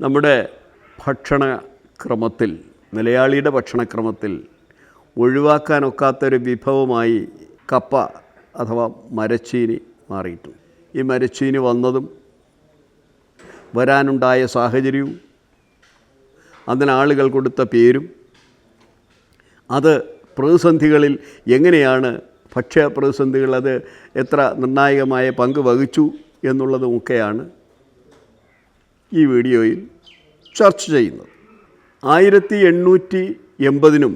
നമ്മുടെ ഭക്ഷണക്രമത്തിൽ മലയാളിയുടെ ഭക്ഷണക്രമത്തിൽ ഒഴിവാക്കാനൊക്കാത്തൊരു വിഭവമായി കപ്പ അഥവാ മരച്ചീനി മാറിയിട്ടുണ്ട് ഈ മരച്ചീനി വന്നതും വരാനുണ്ടായ സാഹചര്യവും അതിനാളുകൾ കൊടുത്ത പേരും അത് പ്രതിസന്ധികളിൽ എങ്ങനെയാണ് ഭക്ഷ്യ പ്രതിസന്ധികൾ അത് എത്ര നിർണായകമായ പങ്ക് വഹിച്ചു എന്നുള്ളതുമൊക്കെയാണ് ഈ വീഡിയോയിൽ ചർച്ച ചെയ്യുന്നത് ആയിരത്തി എണ്ണൂറ്റി എൺപതിനും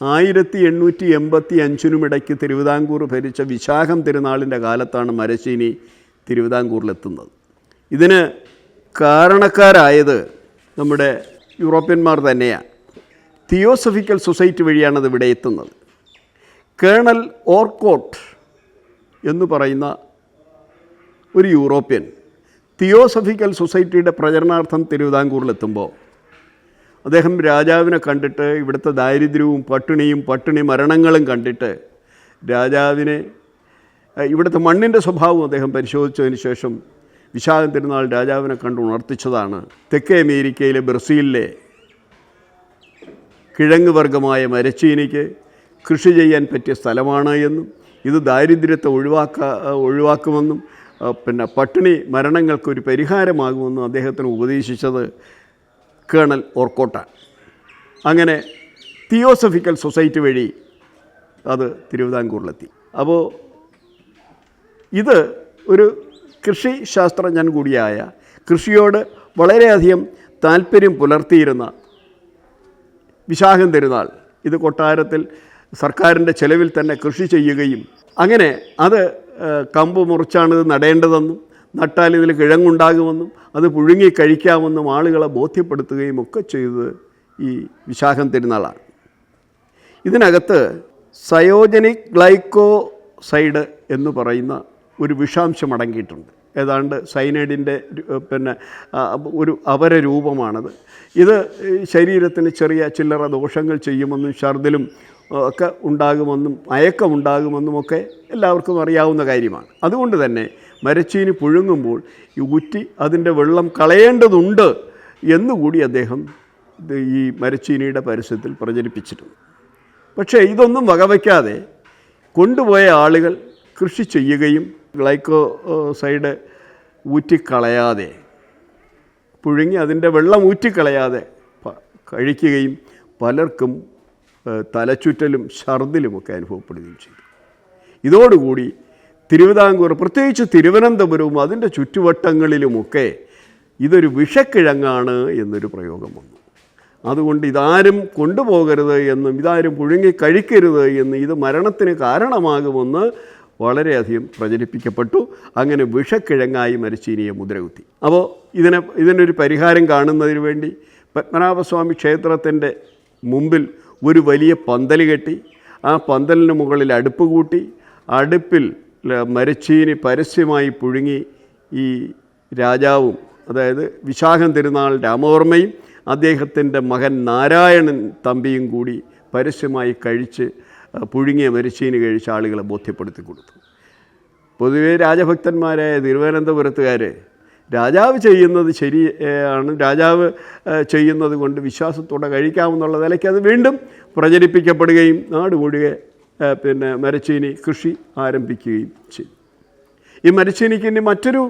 ആയിരത്തി എണ്ണൂറ്റി എൺപത്തി അഞ്ചിനും ഇടയ്ക്ക് തിരുവിതാംകൂർ ഭരിച്ച വിശാഖം തിരുനാളിന്റെ കാലത്താണ് മരശ്ശീനി തിരുവിതാംകൂറിലെത്തുന്നത്. ഇതിന് കാരണക്കാരായത് നമ്മുടെ യൂറോപ്യന്മാർ തന്നെയാണ്. തിയോസഫിക്കൽ സൊസൈറ്റി വഴിയാണ് അത് ഇവിടെ എത്തുന്നത്. കേണൽ ഓർക്കോട്ട് എന്ന് പറയുന്ന ഒരു യൂറോപ്യൻ തിയോസഫിക്കൽ സൊസൈറ്റിയുടെ പ്രചരണാർത്ഥം തിരുവിതാംകൂറിലെത്തുമ്പോൾ അദ്ദേഹം രാജാവിനെ കണ്ടിട്ട് ഇവിടുത്തെ ദാരിദ്ര്യവും പട്ടിണിയും പട്ടിണി മരണങ്ങളും കണ്ടിട്ട് രാജാവിനെ ഇവിടുത്തെ മണ്ണിന്റെ സ്വഭാവം അദ്ദേഹം പരിശോധിച്ചതിന് ശേഷം വിശാഖം തിരുനാൾ രാജാവിനെ കണ്ട് ഉണർത്തിച്ചതാണ്. തെക്കേ അമേരിക്കയിലെ ബ്രസീലിലെ കിഴങ്ങ് വർഗമായ മരച്ചീനിക്ക് കൃഷി ചെയ്യാൻ പറ്റിയ സ്ഥലമാണ് എന്നും ഇത് ദാരിദ്ര്യത്തെ ഒഴിവാക്ക ഒഴിവാക്കുമെന്നും പിന്നെ പട്ടിണി മരണങ്ങൾക്കൊരു പരിഹാരമാകുമെന്ന് അദ്ദേഹത്തിന് ഉപദേശിച്ചത് കേണൽ ഓർക്കോട്ടാണ് അങ്ങനെ തിയോസഫിക്കൽ സൊസൈറ്റി വഴി അത് തിരുവിതാംകൂറിലെത്തി. അപ്പോൾ ഇത് ഒരു കൃഷി ശാസ്ത്രജ്ഞൻ കൂടിയായ കൃഷിയോട് വളരെയധികം താല്പര്യം പുലർത്തിയിരുന്ന വിശാഖം തിരുനാൾ ഇത് കൊട്ടാരത്തിൽ സർക്കാരിന്റെ ചെലവിൽ തന്നെ കൃഷി ചെയ്യുകയും അങ്ങനെ അത് കമ്പ് മുറിച്ചാണ് ഇത് നടേണ്ടതെന്നും നട്ടാൽ ഇതിൽ കിഴങ്ങുണ്ടാകുമെന്നും അത് പുഴുങ്ങി കഴിക്കാമെന്നും ആളുകളെ ബോധ്യപ്പെടുത്തുകയും ഒക്കെ ചെയ്തത് ഈ വിശാഖം തിരുനാളാണ്. ഇതിനകത്ത് സയോജനിക് ഗ്ലൈക്കോസൈഡ് എന്ന് പറയുന്ന ഒരു വിഷാംശം അടങ്ങിയിട്ടുണ്ട്. ഏതാണ്ട് സൈനൈഡിന്റെ പിന്നെ ഒരു അപര രൂപമാണത്. ഇത് ശരീരത്തിന് ചെറിയ ചില്ലറ ദോഷങ്ങൾ ചെയ്യുമെന്നും ഛർദിലും ഒക്കെ ഉണ്ടാകുമെന്നും മയക്കമുണ്ടാകുമെന്നും ഒക്കെ എല്ലാവർക്കും അറിയാവുന്ന കാര്യമാണ്. അതുകൊണ്ട് തന്നെ മരച്ചീനി പുഴുങ്ങുമ്പോൾ ഈ ഉറ്റി അതിന്റെ വെള്ളം കളയേണ്ടതുണ്ട് എന്നുകൂടി അദ്ദേഹം ഈ മരച്ചീനിയുടെ പരസ്യത്തിൽ പ്രചരിപ്പിച്ചിട്ടുണ്ട് പക്ഷേ ഇതൊന്നും വകവയ്ക്കാതെ കൊണ്ടുപോയ ആളുകൾ കൃഷി ചെയ്യുകയും ഗ്ലൈക്കോസൈഡ് ഊറ്റിക്കളയാതെ പുഴുങ്ങി അതിന്റെ വെള്ളം ഊറ്റിക്കളയാതെ കഴിക്കുകയും പലർക്കും തലച്ചുറ്റലും ഛർദിലുമൊക്കെ അനുഭവപ്പെടുകയും ചെയ്തു. ഇതോടുകൂടി തിരുവിതാംകൂർ പ്രത്യേകിച്ച് തിരുവനന്തപുരവും അതിന്റെ ചുറ്റുവട്ടങ്ങളിലുമൊക്കെ ഇതൊരു വിഷക്കിഴങ്ങാണ് എന്നൊരു പ്രയോഗം വന്നു. അതുകൊണ്ട് ഇതാരും കൊണ്ടുപോകരുത് എന്നും ഇതാരും പുഴുങ്ങി കഴിക്കരുത് എന്നും ഇത് മരണത്തിന് കാരണമാകുമെന്ന് വളരെയധികം പ്രചരിപ്പിക്കപ്പെട്ടു. അങ്ങനെ വിഷക്കിഴങ്ങായി മരിച്ചീനിയെ മുദ്രകുത്തി. അപ്പോൾ ഇതിനെ ഇതിനൊരു പരിഹാരം കാണുന്നതിന് വേണ്ടി പത്മനാഭസ്വാമി ക്ഷേത്രത്തിന്റെ മുമ്പിൽ ഒരു വലിയ പന്തൽ കെട്ടി. ആ പന്തലിന് മുകളിൽ അടുപ്പ് കൂട്ടി. അടുപ്പിൽ മരച്ചീനി പരസ്യമായി പുഴുങ്ങി ഈ രാജാവും അതായത് വിശാഖം തിരുനാൾ രാമവർമ്മയും അദ്ദേഹത്തിന്റെ മകൻ നാരായണൻ തമ്പിയും കൂടി പരസ്യമായി കഴിച്ച് പുഴുങ്ങിയ മരിച്ചീന് കഴിച്ച ആളുകളെ ബോധ്യപ്പെടുത്തി കൊടുത്തു. പൊതുവേ രാജഭക്തന്മാരായ തിരുവനന്തപുരത്തുകാർ രാജാവ് ചെയ്യുന്നത് ശരിയാണ് രാജാവ് ചെയ്യുന്നത് കൊണ്ട് വിശ്വാസത്തോടെ കഴിക്കാമെന്നുള്ള നിലയ്ക്ക് അത് വീണ്ടും പ്രചരിപ്പിക്കപ്പെടുകയും നാട് മുഴുകെ പിന്നെ മരച്ചീനി കൃഷി ആരംഭിക്കുകയും ചെയ്തു. ഈ മരച്ചീനിക്ക് ഇനി മറ്റൊരു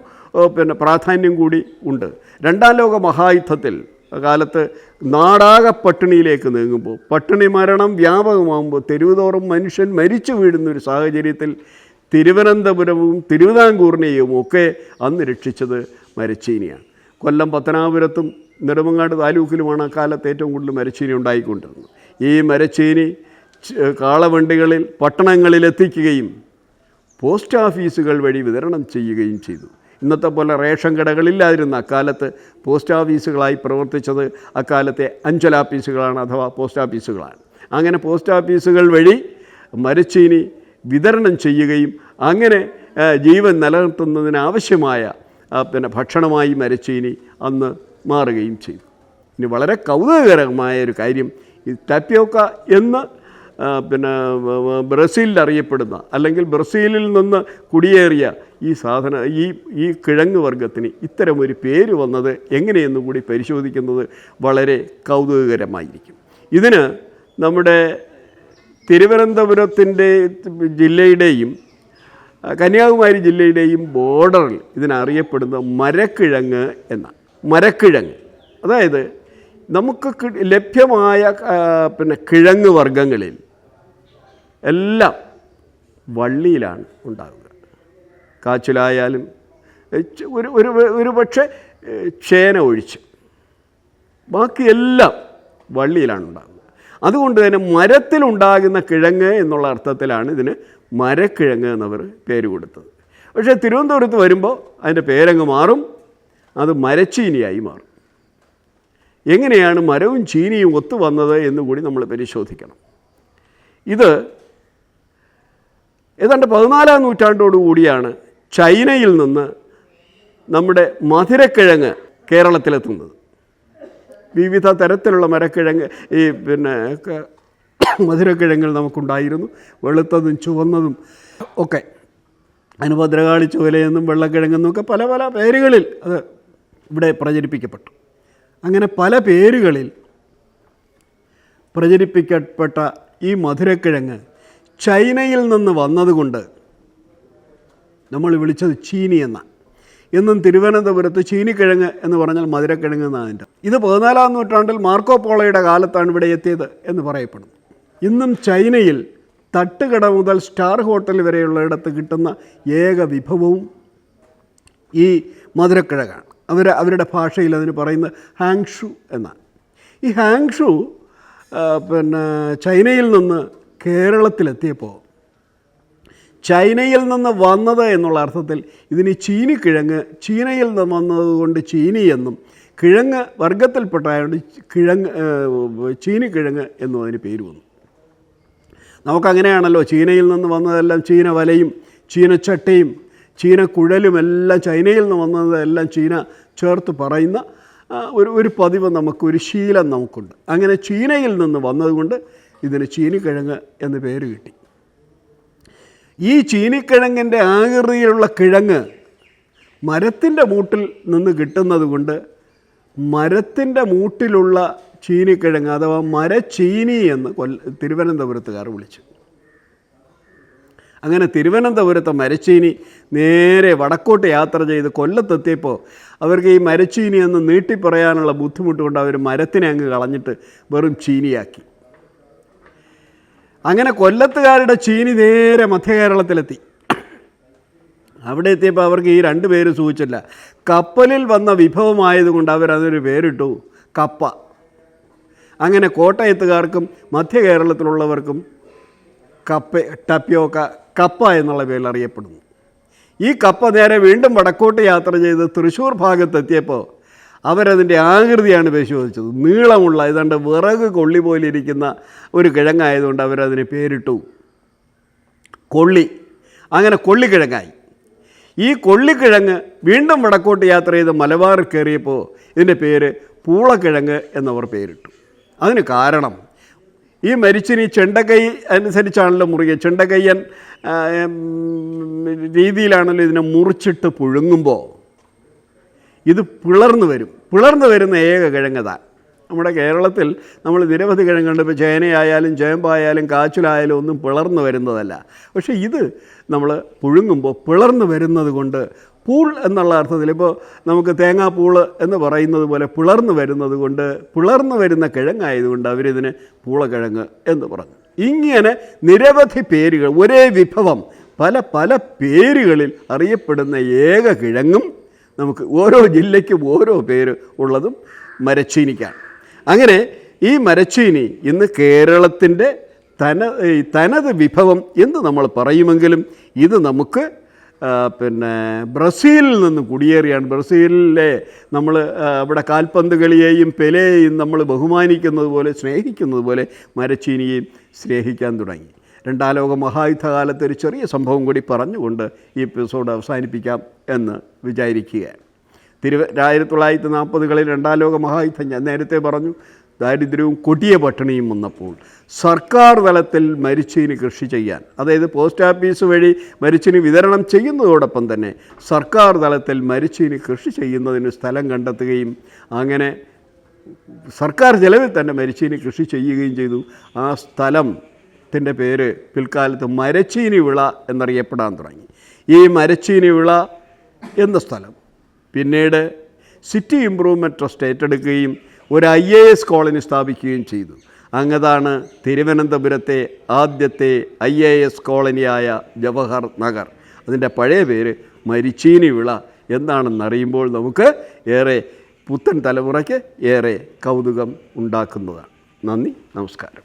പിന്നെ പ്രാധാന്യം കൂടി ഉണ്ട്. രണ്ടാം ലോക മഹായുദ്ധത്തിൽ കാലത്ത് നാടാകെ പട്ടിണിയിലേക്ക് നീങ്ങുമ്പോൾ പട്ടിണി മരണം വ്യാപകമാകുമ്പോൾ തെരുവുതോറും മനുഷ്യൻ മരിച്ചു വീഴുന്ന ഒരു സാഹചര്യത്തിൽ തിരുവനന്തപുരവും തിരുവിതാംകൂറിനെയും ഒക്കെ അന്ന് രക്ഷിച്ചത് മരച്ചീനിയാണ്. കൊല്ലം പത്തനാപുരത്തും നെടുമങ്ങാട് താലൂക്കിലുമാണ് അക്കാലത്ത് ഏറ്റവും കൂടുതൽ മരച്ചീനി ഉണ്ടായിക്കൊണ്ടിരുന്നത്. ഈ മരച്ചീനി കാളവണ്ടികളിൽ പട്ടണങ്ങളിൽ എത്തിക്കുകയും പോസ്റ്റ് ഓഫീസുകൾ വഴി വിതരണം ചെയ്യുകയും ചെയ്തു. ഇന്നത്തെ പോലെ റേഷൻ കടകളില്ലാതിരുന്ന അക്കാലത്ത് പോസ്റ്റ് ഓഫീസുകളായി പ്രവർത്തിച്ചത് അക്കാലത്തെ അഞ്ചലാഫീസുകളാണ് അഥവാ പോസ്റ്റ് ഓഫീസുകളാണ്. അങ്ങനെ പോസ്റ്റ് ഓഫീസുകൾ വഴി മരച്ചീനി വിതരണം ചെയ്യുകയും അങ്ങനെ ജീവൻ നിലനിർത്തുന്നതിനാവശ്യമായ പിന്നെ ഭക്ഷണമായി മരച്ചീനി അന്ന് മാറുകയും ചെയ്തു. ഇനി വളരെ കൗതുകകരമായ ഒരു കാര്യം ഈ ടാപ്പിയോക്ക എന്ന് പിന്നെ ബ്രസീലിൽ അറിയപ്പെടുന്ന അല്ലെങ്കിൽ ബ്രസീലിൽ നിന്ന് കുടിയേറിയ ഈ സാധന ഈ ഈ കിഴങ്ങ് വർഗത്തിന് ഇത്തരമൊരു പേര് വന്നത് എങ്ങനെയെന്ന് കൂടി പരിശോധിക്കുന്നത് വളരെ കൗതുകകരമായിരിക്കും. ഇതിന് നമ്മുടെ തിരുവനന്തപുരത്തിന്റെ ജില്ലയുടെയും കന്യാകുമാരി ജില്ലയുടെയും ബോർഡറിൽ ഇതിനറിയപ്പെടുന്ന മരക്കിഴങ്ങ് എന്ന മരക്കിഴങ്ങ്. അതായത് നമുക്ക് ലഭ്യമായ പിന്നെ കിഴങ്ങ് വർഗങ്ങളിൽ എല്ലാം വള്ളിയിലാണ് ഉണ്ടാകുക. കാച്ചിലായാലും ഒരു ഒരു ഒരു പക്ഷേ ചേന ഒഴിച്ച് ബാക്കിയെല്ലാം വള്ളിയിലാണ് ഉണ്ടാകുന്നത് അതുകൊണ്ട് തന്നെ മരത്തിലുണ്ടാകുന്ന കിഴങ്ങ് എന്നുള്ള അർത്ഥത്തിലാണ് ഇതിന് മരക്കിഴങ്ങ് എന്നവർ പേര് കൊടുത്തത്. പക്ഷേ തിരുവനന്തപുരത്ത് വരുമ്പോൾ അതിന്റെ പേരങ്ങ് മാറും അത് മരച്ചീനിയായി മാറും. എങ്ങനെയാണ് മരവും ചീനിയും ഒത്തു വന്നത് എന്നുകൂടി നമ്മൾ പരിശോധിക്കണം. ഇത് ഏതാണ്ട് പതിനാലാം നൂറ്റാണ്ടോടുകൂടിയാണ് ചൈനയിൽ നിന്ന് നമ്മുടെ മധുരക്കിഴങ്ങ് കേരളത്തിലെത്തുന്നത്. വിവിധ തരത്തിലുള്ള മരക്കിഴങ്ങ് ഈ പിന്നെ മധുരക്കിഴങ്ങൾ നമുക്കുണ്ടായിരുന്നു. വെളുത്തതും ചുവന്നതും ഒക്കെ. അതിന് ഭദ്രകാളി ചുവലയെന്നും വെള്ളക്കിഴങ്ങെന്നും ഒക്കെ പല പല പേരുകളിൽ അത് ഇവിടെ പ്രചരിപ്പിക്കപ്പെട്ടു. അങ്ങനെ പല പേരുകളിൽ പ്രചരിപ്പിക്കപ്പെട്ട ഈ മധുരക്കിഴങ്ങ് ചൈനയിൽ നിന്ന് വന്നതുകൊണ്ട് നമ്മൾ വിളിച്ചത് ചീനി എന്ന. എന്നും തിരുവനന്തപുരത്ത് ചീനിക്കിഴങ്ങ് എന്ന് പറഞ്ഞാൽ മധുരക്കിഴങ്ങ് എന്നാണ് അതിന്റെ ഇത് പതിനാലാം നൂറ്റാണ്ടിൽ മാർക്കോ പോളയുടെ കാലത്താണ് ഇവിടെ എത്തിയത് എന്ന് പറയപ്പെടുന്നു. ഇന്നും ചൈനയിൽ തട്ടുകട മുതൽ സ്റ്റാർ ഹോട്ടൽ വരെയുള്ളയിടത്ത് കിട്ടുന്ന ഏക വിഭവവും ഈ മധുരക്കിഴങ്ങാണ്. അവർ അവരുടെ ഭാഷയിൽ അതിന് പറയുന്നത് ഹാങ്ഷു എന്നാണ്. ഈ ഹാങ്ഷു പിന്നെ ചൈനയിൽ നിന്ന് കേരളത്തിലെത്തിയപ്പോൾ ചൈനയിൽ നിന്ന് വന്നത് എന്നുള്ള അർത്ഥത്തിൽ ഇതിന് ചീനിക്കിഴങ്ങ് ചീനയിൽ നിന്ന് വന്നതുകൊണ്ട് ചീനി എന്നും കിഴങ്ങ് വർഗത്തിൽപ്പെട്ടായതുകൊണ്ട് കിഴങ്ങ് ചീനി ചീനിക്കിഴങ്ങ് എന്നും അതിന് പേര് വന്നു. നമുക്കങ്ങനെയാണല്ലോ ചീനയിൽ നിന്ന് വന്നതെല്ലാം ചീന വലയും ചീനച്ചട്ടയും ചീന കുഴലും എല്ലാം ചൈനയിൽ നിന്ന് വന്നതെല്ലാം ചീന ചേർത്ത് പറയുന്ന ഒരു ഒരു പതിവ് നമുക്ക് ഒരു ശീലം നമുക്കുണ്ട്. അങ്ങനെ ചീനയിൽ നിന്ന് വന്നതുകൊണ്ട് ഇതിന് ചീനിക്കിഴങ്ങ് എന്ന് പേര് കിട്ടി. ഈ ചീനിക്കിഴങ്ങിന്റെ ആകൃതിയിലുള്ള കിഴങ്ങ് മരത്തിന്റെ മൂട്ടിൽ നിന്ന് കിട്ടുന്നത് കൊണ്ട് മരത്തിന്റെ മൂട്ടിലുള്ള ചീനിക്കിഴങ്ങ് അഥവാ മരച്ചീനി എന്ന് കൊല്ല തിരുവനന്തപുരത്തുകാർ വിളിച്ചു. അങ്ങനെ തിരുവനന്തപുരത്തെ മരച്ചീനി നേരെ വടക്കോട്ട് യാത്ര ചെയ്ത് കൊല്ലത്തെത്തിയപ്പോൾ അവർക്ക് ഈ മരച്ചീനി എന്ന് നീട്ടി പറയാനുള്ള ബുദ്ധിമുട്ട് കൊണ്ട് അവർ മരത്തിനെ അങ്ങ് കളഞ്ഞിട്ട് വെറും ചീനിയാക്കി. അങ്ങനെ കൊല്ലത്തുകാരുടെ ചീനി നേരെ മധ്യകേരളത്തിലെത്തി. അവിടെ എത്തിയപ്പോൾ അവർക്ക് ഈ രണ്ട് പേര് സൂചിച്ചില്ല. കപ്പലിൽ വന്ന വിഭവമായതുകൊണ്ട് അവരതൊരു പേരിട്ടു കപ്പ. അങ്ങനെ കോട്ടയത്തുകാർക്കും മധ്യ കേരളത്തിലുള്ളവർക്കും കപ്പ ടപ്യോക്ക കപ്പ എന്നുള്ള പേരിൽ അറിയപ്പെടുന്നു. ഈ കപ്പ നേരെ വീണ്ടും വടക്കോട്ട് യാത്ര ചെയ്ത് തൃശ്ശൂർ ഭാഗത്തെത്തിയപ്പോൾ അവരതിന്റെ ആകൃതിയാണ് പരിശോധിച്ചത്. നീളമുള്ള ഏതാണ്ട് വിറക് കൊള്ളി പോലെ ഇരിക്കുന്ന ഒരു കിഴങ്ങായതുകൊണ്ട് അവരതിനെ പേരിട്ടു. കൊള്ളി. അങ്ങനെ കൊള്ളിക്കിഴങ്ങായി. ഈ കൊള്ളിക്കിഴങ്ങ് വീണ്ടും വടക്കോട്ട് യാത്ര ചെയ്ത് മലബാറിൽ കയറിയപ്പോൾ ഇതിന്റെ പേര് പൂളക്കിഴങ്ങ് എന്നവർ പേരിട്ടു. അതിന് കാരണം ഈ മരിച്ചിനി ചെണ്ടക്കൈ അനുസരിച്ചാണല്ലോ മുറിയുക ചെണ്ടക്കയ്യൻ രീതിയിലാണല്ലോ ഇതിനെ മുറിച്ചിട്ട് പുഴുങ്ങുമ്പോൾ. ഇത് പിളർന്നു വരും. പിളർന്നു വരുന്ന ഏക കിഴങ്ങതാണ് നമ്മുടെ കേരളത്തിൽ നമ്മൾ നിരവധി കിഴങ്ങുണ്ട്. ഇപ്പോൾ ചേനയായാലും ചേമ്പായാലും കാച്ചിലായാലും ഒന്നും പിളർന്നു വരുന്നതല്ല. പക്ഷേ ഇത് നമ്മൾ പുഴുങ്ങുമ്പോൾ പിളർന്നു വരുന്നത് കൊണ്ട് പൂൾ എന്നുള്ള അർത്ഥത്തിൽ ഇപ്പോൾ നമുക്ക് തേങ്ങാപ്പൂൾ എന്ന് പറയുന്നത് പോലെ പിളർന്നു വരുന്നത് കൊണ്ട് പിളർന്നു വരുന്ന കിഴങ്ങായതുകൊണ്ട് അവരിതിന് പൂളക്കിഴങ്ങ് എന്ന് പറഞ്ഞു. ഇങ്ങനെ നിരവധി പേരുകൾ ഒരേ വിഭവം പല പല പേരുകളിൽ അറിയപ്പെടുന്ന ഏക കിഴങ്ങും നമുക്ക് ഓരോ ജില്ലയ്ക്കും ഓരോ പേര് ഉള്ളതും മരച്ചീനിക്കാണ്. അങ്ങനെ ഈ മരച്ചീനി ഇന്ന് കേരളത്തിന്റെ തന തനത് വിഭവം എന്ന് നമ്മൾ പറയുമെങ്കിലും ഇത് നമുക്ക് പിന്നെ ബ്രസീലിൽ നിന്ന് കുടിയേറിയാണ്. ബ്രസീലിലെ നമ്മൾ അവിടെ കാൽപന്ത് കളിയെയും പെലെയെയും നമ്മൾ ബഹുമാനിക്കുന്നത് പോലെ സ്നേഹിക്കുന്നത് പോലെ മരച്ചീനിയെയും സ്നേഹിക്കാൻ തുടങ്ങി. രണ്ടാം ലോക മഹായുദ്ധകാലത്ത് ഒരു ചെറിയ സംഭവം കൂടി പറഞ്ഞുകൊണ്ട് ഈ എപ്പിസോഡ് അവസാനിപ്പിക്കാം എന്ന് വിചാരിക്കുകയാണ്. തിരുവ ആയിരത്തി തൊള്ളായിരത്തി നാൽപ്പതുകളിൽ രണ്ടാം ലോക മഹായുദ്ധം ഞാൻ നേരത്തെ പറഞ്ഞു ദാരിദ്ര്യവും കൊടിയ പട്ടിണിയും വന്നപ്പോൾ സർക്കാർ തലത്തിൽ മരിച്ചതിന് കൃഷി ചെയ്യാൻ അതായത് പോസ്റ്റ് ഓഫീസ് വഴി മരിച്ചിന് വിതരണം ചെയ്യുന്നതോടൊപ്പം തന്നെ സർക്കാർ തലത്തിൽ മരിച്ചതിന് കൃഷി ചെയ്യുന്നതിന് സ്ഥലം കണ്ടെത്തുകയും അങ്ങനെ സർക്കാർ ചെലവിൽ തന്നെ മരിച്ചതിന് കൃഷി ചെയ്യുകയും ചെയ്തു. ആ സ്ഥലത്തിന്റെ പേര് പിൽക്കാലത്ത് മരച്ചീനി വിള എന്നറിയപ്പെടാൻ തുടങ്ങി. ഈ മരച്ചീനി വിള എന്ന സ്ഥലം. പിന്നീട് സിറ്റി ഇമ്പ്രൂവ്മെന്റ് ട്രസ്റ്റ് ഏറ്റെടുക്കുകയും ഒരു ഐ എ എസ് കോളനി സ്ഥാപിക്കുകയും ചെയ്തു. അങ്ങതാണ് തിരുവനന്തപുരത്തെ ആദ്യത്തെ ഐ എ എസ് കോളനിയായ ജവഹർ നഗർ. അതിന്റെ പഴയ പേര് മരിച്ചീനി വിള എന്താണെന്നറിയുമ്പോൾ നമുക്ക് ഏറെ പുത്തൻ തലമുറയ്ക്ക് ഏറെ കൗതുകം ഉണ്ടാക്കുന്നതാണ്. നന്ദി നമസ്കാരം.